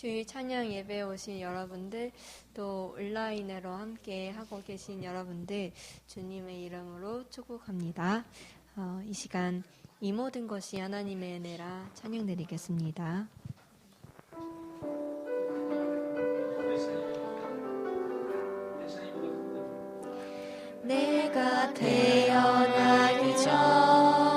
주일 찬양 예배 오신 여러분들 또 온라인으로 함께 하고 계신 여러분들 주님의 이름으로 축복합니다. 어, 이 시간 이 모든 것이 하나님의 은혜라 찬양 드리겠습니다. 내가 태어나기 전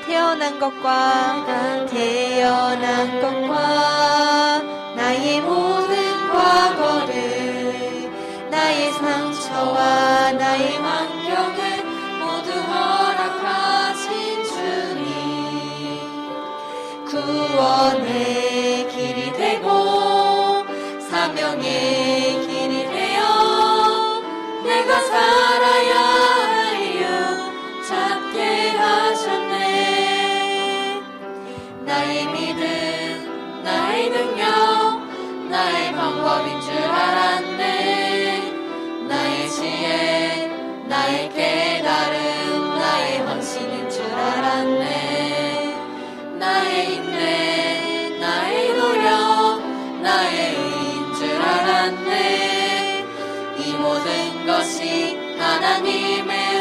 태어난 것과 태어난 것과 나의 모든 과거를 나의 상처와 나의 환경을 모두 허락하신 주님. 구원의 길이 되고 사명의 않네. 이 모든 것이 하나님의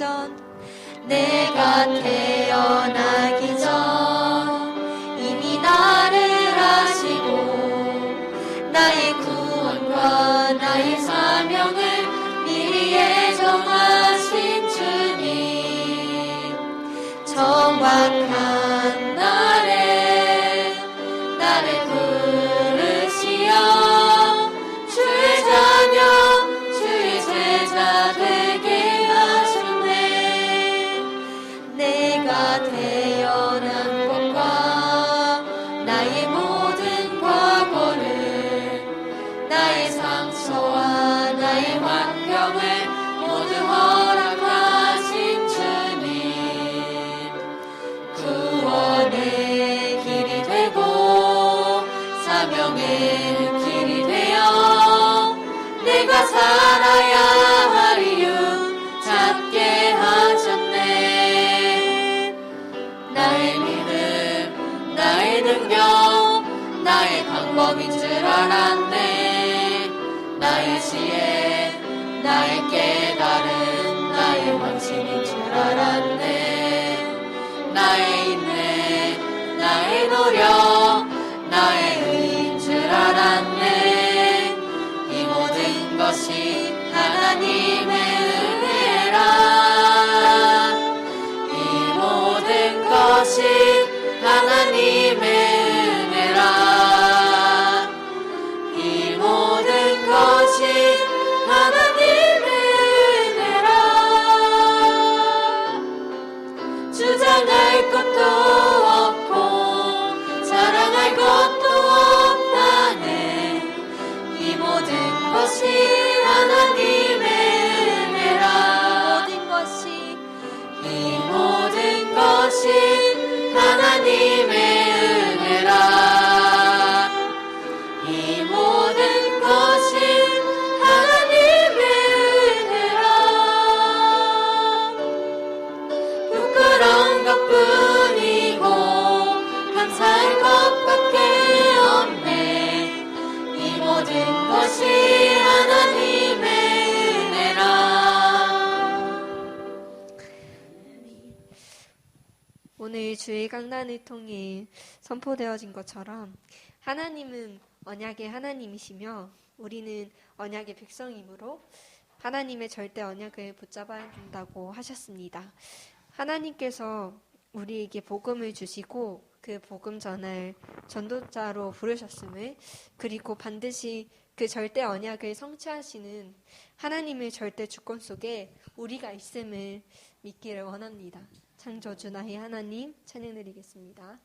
전 내가 태어나기 주의 강단을 통해 선포되어진 것처럼 하나님은 언약의 하나님이시며 우리는 언약의 백성이므로 하나님의 절대 언약을 붙잡아야 된다고 하셨습니다. 하나님께서 우리에게 복음을 주시고 그 복음 전할 전도자로 부르셨음을 그리고 반드시 그 절대 언약을 성취하시는 하나님의 절대 주권 속에 우리가 있음을 믿기를 원합니다. 창조주 나의 하나님 찬양 드리겠습니다.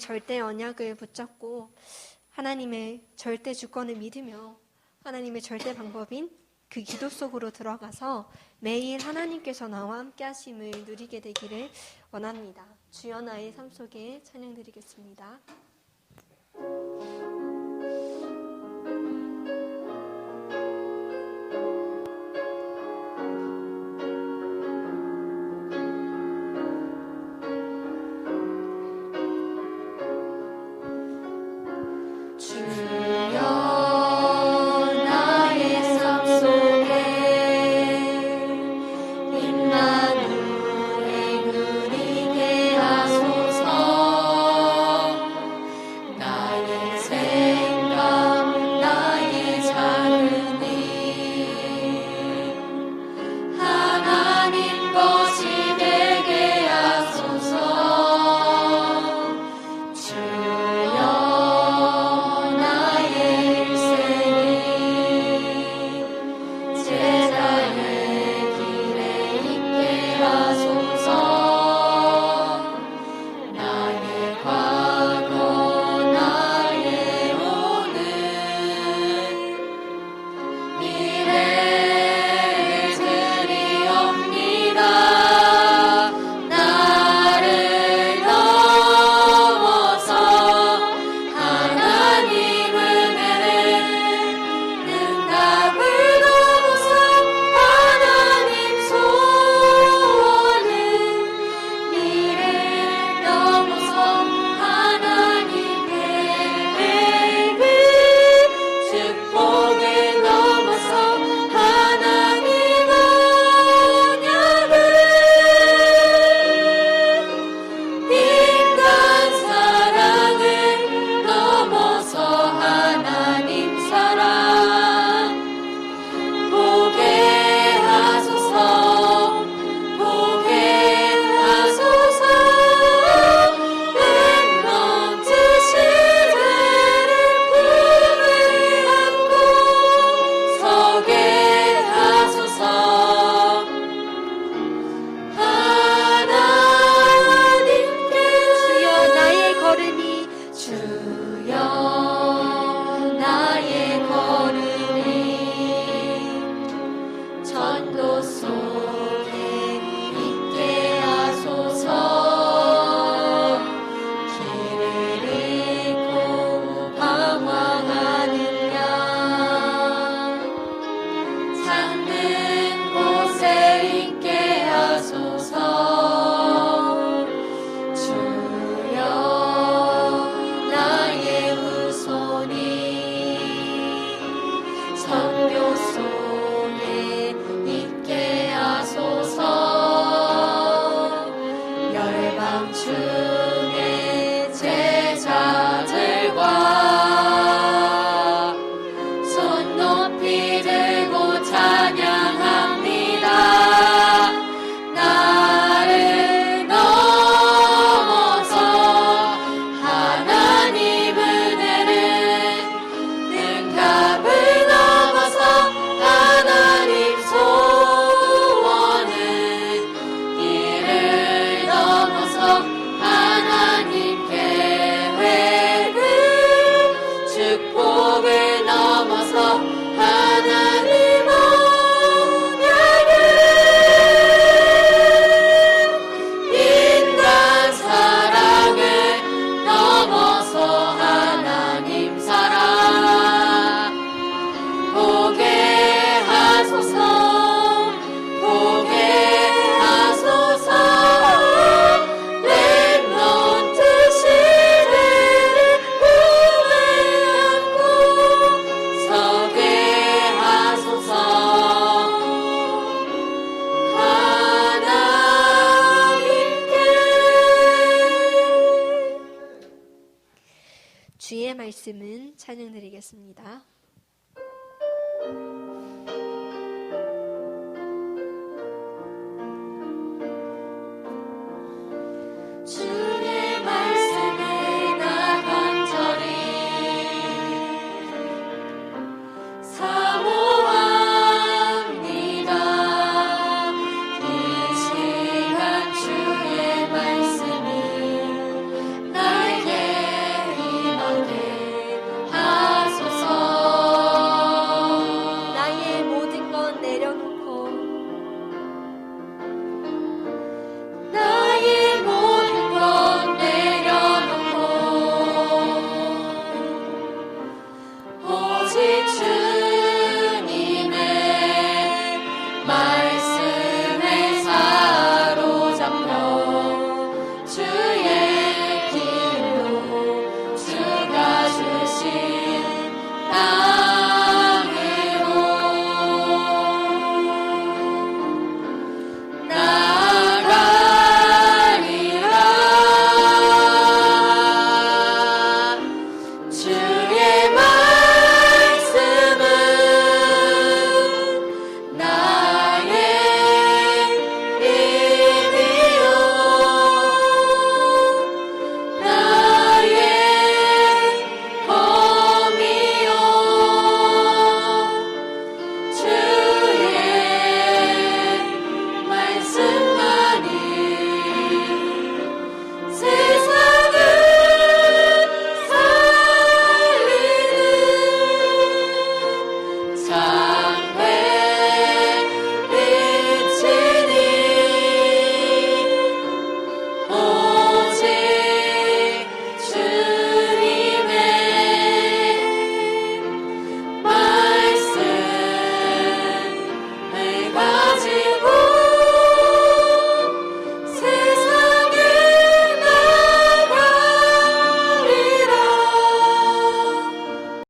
절대 언약을 붙잡고 하나님의 절대 주권을 믿으며 하나님의 절대 방법인 그 기도 속으로 들어가서 매일 하나님께서 나와 함께 하심을 누리게 되기를 원합니다. 주여 나의 삶 속에 찬양 드리겠습니다.